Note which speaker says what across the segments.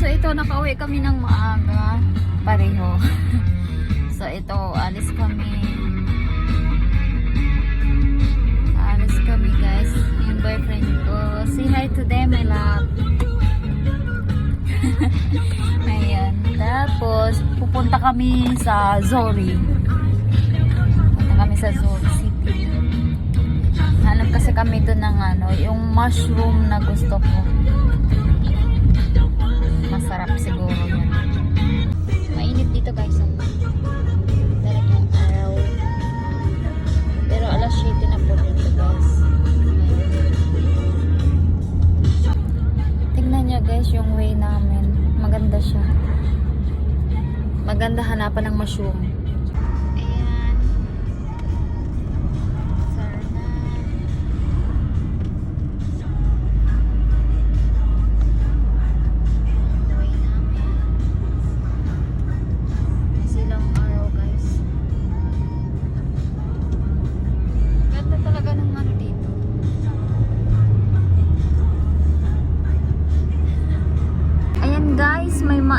Speaker 1: So ito, nakauwi kami ng maaga. Pareho. so ito, alis kami. Alis kami guys. Yung boyfriend ko. Say hi to them, my love. Ayan. Tapos, pupunta kami sa Zori. Pupunta kami sa Zori City. Hanap kasi kami doon ng ano, yung mushroom na gusto ko. Masarap siguro yun. Mainit dito guys. ah. Talagang araw. Pero alas 7 na po dito guys. Tingnan nyo guys yung way namin. Maganda siya. Maganda hanapan ng mushroom.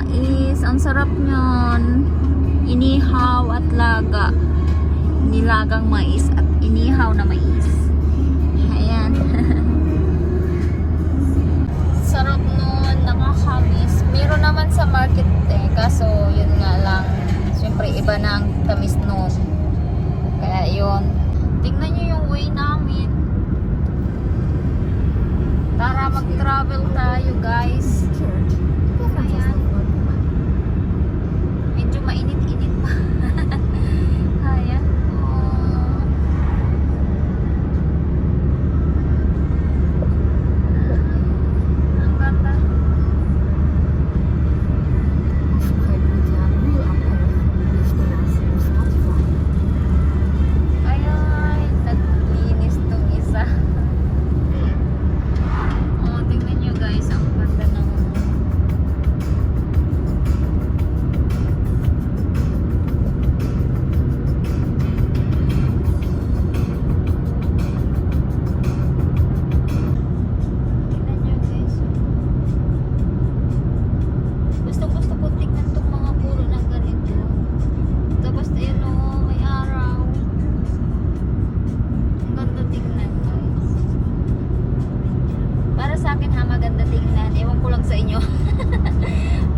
Speaker 1: Mais. Ang sarap nyon. Inihaw at laga. Nilagang mais at inihaw na mais. Ayan. sarap nun, nakakamis. Meron naman sa market eh, kaso yun nga lang. Siyempre iba na ang tamis nun. Kaya yun. Tingnan nyo yung way namin. Tara mag-travel tayo guys. Ayan. Medyo mainit-init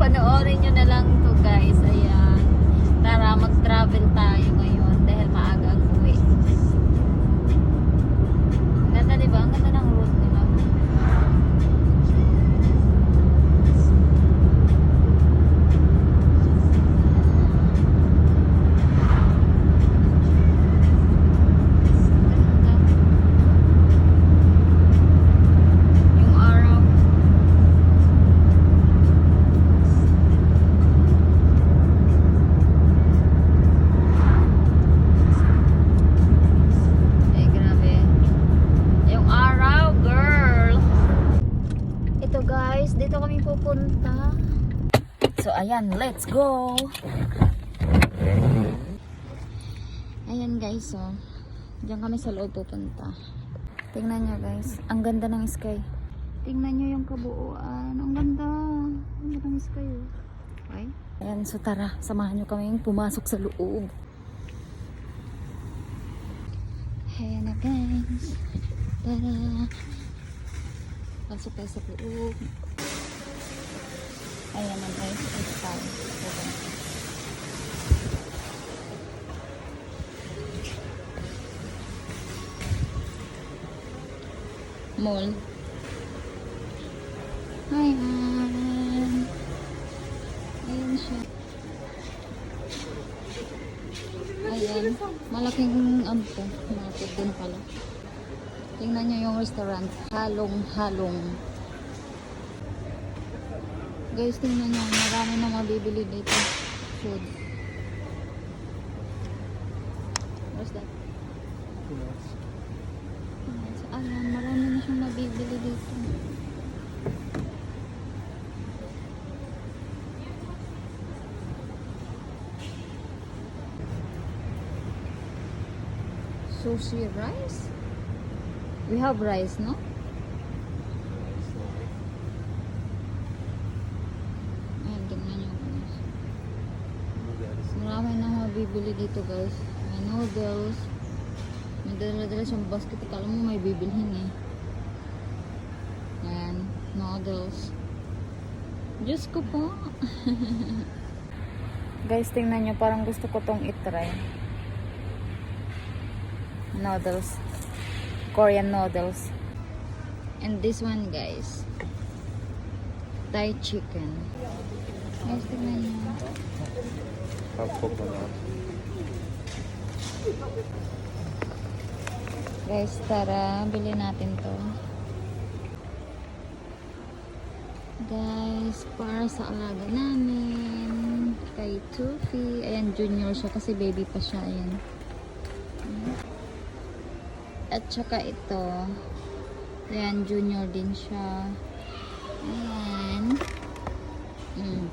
Speaker 1: Panoorin nyo na lang to guys. Ayan. Tara, mag-travel tayo ngayon dito kami pupunta. So, ayan, let's go. Ayan guys, oh. Diyan kami sa loob pupunta. Tingnan nyo guys, ang ganda ng sky. Tingnan nyo yung kabuuan. Ang ganda. Ang ganda ng sky, oh. Okay? Ayan, so tara, samahan nyo kami pumasok sa loob. Ayan na guys. Tara. Pasok tayo sa loob. Ayan na guys. Ito tayo. Ito. Mall. Ayan. Ayan siya. Ayan. Malaking to. Market din pala. Tingnan nyo yung restaurant. Halong-halong. Guys, tingnan nyo. Marami na mabibili dito. Food. What's that? Ayan, so, ayan, marami na siyang mabibili dito. Sushi rice? We have rice, no? Bili dito guys. May noodles. May dala-dala siyang basket. Akala mo may bibilhin eh. Ayan. Noodles. Diyos ko po. guys, tingnan nyo. Parang gusto ko tong itry. Noodles. Korean noodles. And this one guys. Thai chicken. Guys, tingnan nyo.
Speaker 2: Half coconut.
Speaker 1: Guys, tara, bili natin to. Guys, para sa alaga namin. Kay Tufi. Ayan, junior siya kasi baby pa siya. Ayan. At saka ito. Ayan, junior din siya. Ayan. Mm.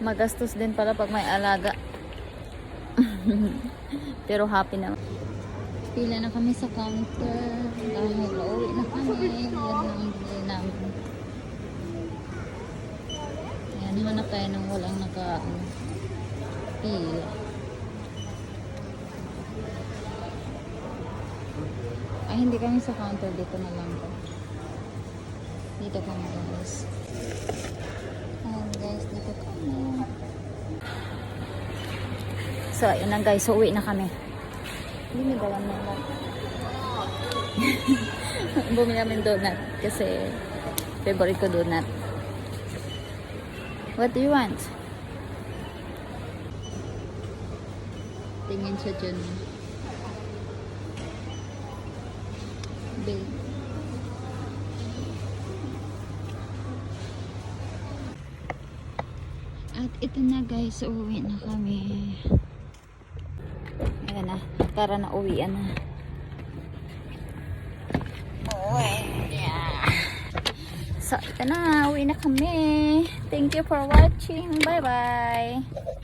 Speaker 1: Magastos din pala pag may alaga. Pero happy na. Pila na kami sa counter. Dahil uuwi na kami. Yan ang bili namin. Yan, hanap tayo ng walang naka ano, pila. Ay, hindi kami sa counter. Dito na lang to. Dito kami guys. Ayan guys, dito kami. So, ayun na guys. So, uwi na kami. Bumili mo lang. Bumili namin donut kasi favorite ko donut. What do you want? Tingin siya dyan. Bill. At ito na guys, uuwi na kami. Tara na uwian na. Yeah. So, ito na, uwi na kami. Thank you for watching. Bye-bye.